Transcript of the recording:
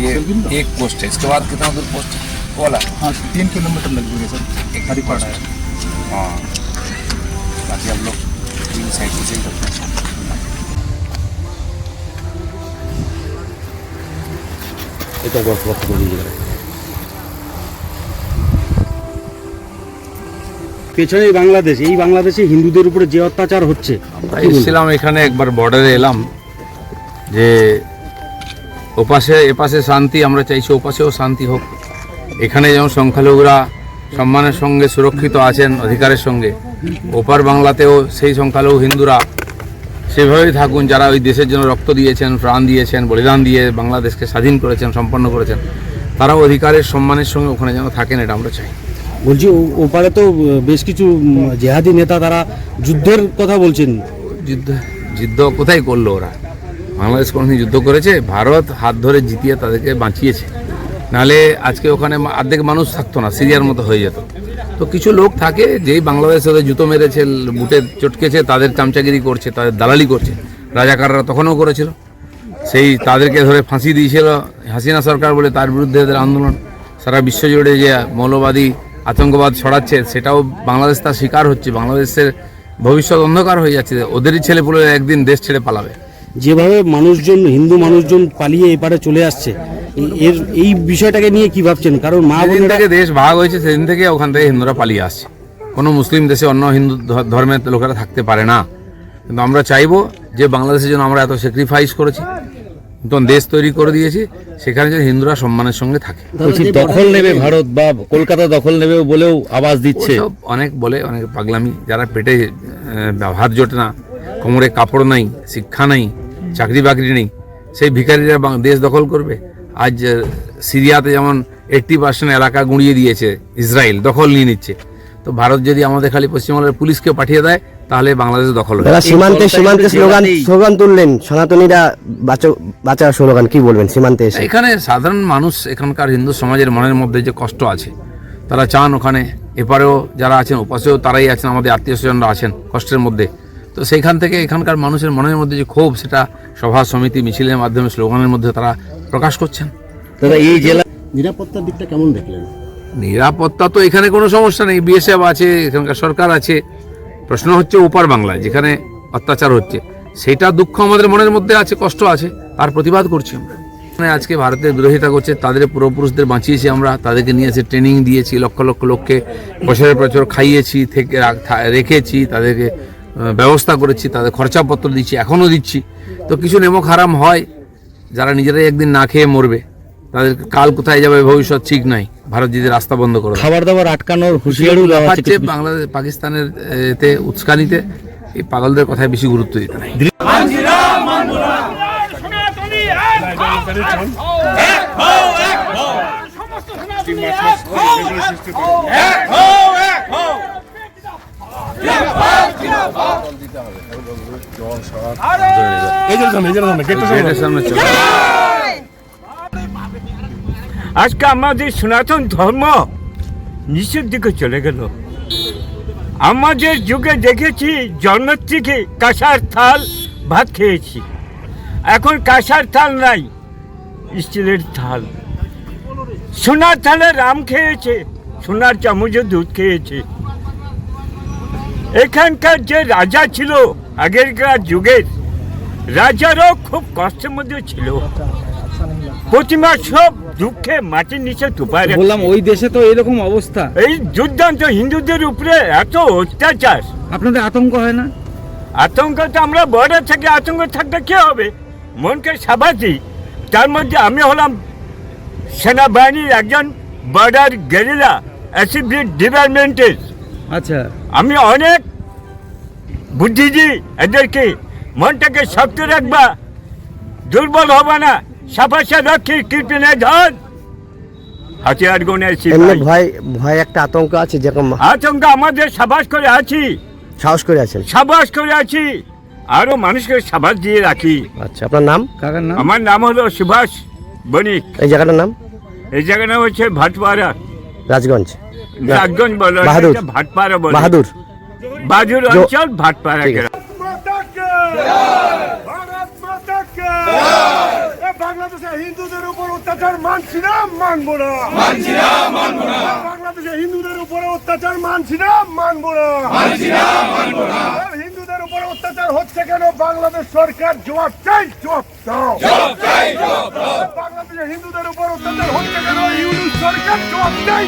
ये एक पोस्ट है इसके बाद कितना दूर पोस्ट है वो वाला हाँ तीन किलोमीटर लग गए सर एक हरिपाड़ा है हाँ बाकी आप लोग तीन साइड से चेंज करते हैं পেছনে বাংলাদেশ এই বাংলাদেশে হিন্দুদের উপরে যে অত্যাচার হচ্ছে আমরা এসেছিলাম এখানে একবার বর্ডারে এলাম যে ওপাশে এপাশে শান্তি আমরা চাইছি ওপাশেও শান্তি হোক। এখানে যেমন সংখ্যালঘুরা সম্মানের সঙ্গে সুরক্ষিত আছেন অধিকারের সঙ্গে ওপার বাংলাতেও সেই সংখ্যালঘু হিন্দুরা সেভাবেই থাকুন যারা ওই দেশের জন্য রক্ত দিয়েছেন প্রাণ দিয়েছেন বলিদান দিয়ে বাংলাদেশকে স্বাধীন করেছেন সম্পন্ন করেছেন তারাও অধিকারের সম্মানের সঙ্গে ওখানে যেন থাকেন এটা আমরা চাই। বলছি ওপারে তো বেশ কিছু জেহাদি নেতা তারা যুদ্ধের কথা বলছেন। যুদ্ধ যুদ্ধ কোথায় করল ওরা? বাংলাদেশ কোনোদিন যুদ্ধ করেছে, ভারত হাত ধরে জিতিয়ে তাদেরকে বাঁচিয়েছে। নাহলে আজকে ওখানে অর্ধেক মানুষ থাকতো না, সিরিয়ার মতো হয়ে যেত। তো কিছু লোক থাকে, যেই বাংলাদেশ ওদের জুতো মেরেছে, বুটে চটকেছে, তাদের চামচাগিরি করছে, তাদের দালালি করছে। রাজাকাররা তখনও করেছিল। সেই তাদেরকে ধরে ফাঁসি দিয়েছিল হাসিনা সরকার বলে তার বিরুদ্ধে এদের আন্দোলন। সারা বিশ্ব জুড়ে যে মৌলবাদী আতঙ্কবাদ ছড়াচ্ছে, সেটাও বাংলাদেশ তার শিকার হচ্ছে। বাংলাদেশের ভবিষ্যৎ অন্ধকার হয়ে যাচ্ছে। ওদেরই ছেলেপুলে একদিন দেশ ছেড়ে পালাবে। যেভাবে মানুষজন হিন্দু মানুষজন পালিয়ে এপারে চলে আসছে এর এই বিষয়টাকে নিয়ে কি ভাবছেন? কারণ মা বোনেরা থেকে দেশ ভাগ হয়েছে সেদিন থেকে ওখান থেকে হিন্দুরা পালিয়ে আসছে। কোনো মুসলিম দেশে অন্য হিন্দু ধর্মের লোকেরা থাকতে পারে না। কিন্তু আমরা চাইব যে বাংলাদেশের জন্য আমরা এত স্যাক্রিফাইস করেছি নতুন দেশ তৈরি করে দিয়েছি সেখানে যেন হিন্দুরা সম্মানের সঙ্গে থাকে। দখল নেবে ভারত বা কলকাতা দখল নেবে বলেও আওয়াজ দিচ্ছে। অনেক বলে অনেক পাগলামি যারা পেটে ভাত জোটে না কোমরে কাপড় নাই শিক্ষা নাই চাকরি বাকরি নেই। সেই ভিখারিরা দেশ দখল করবে। আজ সিরিয়াতে যেমন এইট্টি পার্সেন্ট এলাকা গুঁড়িয়ে দিয়েছে ইসরায়েল দখল নিয়ে নিচ্ছে। তো ভারত যদি আমাদের খালি পশ্চিমবঙ্গের পুলিশকে পাঠিয়ে দেয় তাহলে বাংলাদেশ দখল হবে। সীমান্তে সীমান্তে স্লোগান স্লোগান তুললেন। সনাতনীরা বাঁচো বাঁচার স্লোগান কি বলবেন সীমান্তে এসে? এখানে সাধারণ মানুষ এখানকার হিন্দু সমাজের মনের মধ্যে যে কষ্ট আছে তারা চান ওখানে এপারেও যারা আছেন ওপাশেও তারাই আছেন আমাদের আত্মীয় স্বজনরা আছেন কষ্টের মধ্যে। তো সেইখান থেকে এখানকার মানুষের মনের মধ্যে যে ক্ষোভ সেটা সভা সমিতি মিছিলের মাধ্যমে স্লোগানের মধ্যে তারা প্রকাশ করছেন। দাদা এই জেলা নিরাপত্তার দিকটা কেমন দেখলেন? নিরাপত্তা তো এখানে কোনো সমস্যা নেই বিএসএফ আছে এখানকার সরকার আছে। প্রশ্ন হচ্ছে ওপার বাংলায় যেখানে অত্যাচার হচ্ছে। সেটা দুঃখ আমাদের মনের মধ্যে আছে কষ্ট আছে তার প্রতিবাদ করছি আমরা। আজকে ভারতের বিরোধিতা করছে তাদের পূর্বপুরুষদের বাঁচিয়েছি আমরা তাদেরকে নিয়ে এসে ট্রেনিং দিয়েছি লক্ষ লক্ষ লোককে বছরের বছর খাইয়েছি থেকে রেখেছি তাদেরকে ব্যবস্থা করেছি তাদের খরচাপত্র দিচ্ছি এখনও দিচ্ছি। তো কিছু নেমক হারাম হয় যারা নিজেরাই একদিন না খেয়ে মরবে তাদের কাল কোথায় যাবে ভবিষ্যৎ ঠিক নাই। ভারত যদি রাস্তা বন্ধ করে খাবার দাবার আটকানোর হুঁশিয়ারিও দেওয়া হচ্ছে বাংলাদেশ পাকিস্তানের এতে উস্কানিতে এই পাগলদের কথায় বেশি গুরুত্ব দিতে নাই। সমস্ত আজকে আমাদের সনাতন ধর্ম নিচের দিকে চলে গেল। আমাদের যুগে দেখেছি জন্মের থেকে কাঁসার থাল ভাত খেয়েছি। এখন কাঁসার থাল নাই, স্টিলের থাল। সোনার থালে রাম খেয়েছে, সোনার চামচে দুধ খেয়েছে। এখানকার যে রাজা ছিল আগেরকার যুগের রাজারও খুব কষ্টের মধ্যে ছিল। প্রতিমা সব দুঃখে মাটির নিচে রাখে। বললাম ওই দেশে তো এরকম অবস্থা। এই দুর্দান্ত হিন্দুদের উপরে এত অত্যাচার। আপনাদের আতঙ্ক হয় না? আতঙ্ক তো আমরা বর্ডার থেকে আতঙ্ক থাকতে কে হবে? মনকে সাবাতি তার মধ্যে আমি হলাম সেনাবাহিনীর একজন বর্ডার গেরিলা অ্যাসিড ডিপার্টমেন্টের। আচ্ছা। আমি অনেক বুদ্ধি দিই এদেরকে মনটাকে শক্ত রাখবা। দুর্বল হবে না সাফাসা রক্ষী কৃপণে ধন। হাতিয়ার সিপাহী ভয় ভয় একটা আতঙ্ক আছে যেরকম আতঙ্ক আমাদের সাবাস করে আছি। সাহস করে আছেন? সাবাস করে আছি। আরও মানুষকে সাবাস দিয়ে রাখি। আচ্ছা আপনার নাম? কাকার নাম? আমার নাম হলো সুভাষ বণিক। এই জায়গাটার নাম? এই জায়গাটা হচ্ছে ভাটপাড়া। রাজগঞ্জ। না, রাজগঞ্জ বলো বাহাদুর। ভাটপাড়া বলো। বাহাদুর। বাহাদুর অঞ্চল ভাটপাড়া গ্রাম। ভারত মাতা কে এ বাংলাদেশে হিন্দুদের উপর অত্যাচার মানছি না মানবো না। মানছি না মানবো না। বাংলাদেশে হিন্দুদের উপর অত্যাচার মানছি না মানবো না। মানছি না মানবো না। হিন্দুদের উপর অত্যাচার হচ্ছে কেন? বাংলাদেশ সরকার জবাব চাই জবাব দাও। জবাব চাই জবাব দাও। বাংলাদেশে হিন্দুদের উপর অত্যাচার হচ্ছে কেন? ইউনিট সরকার জবাব চাই।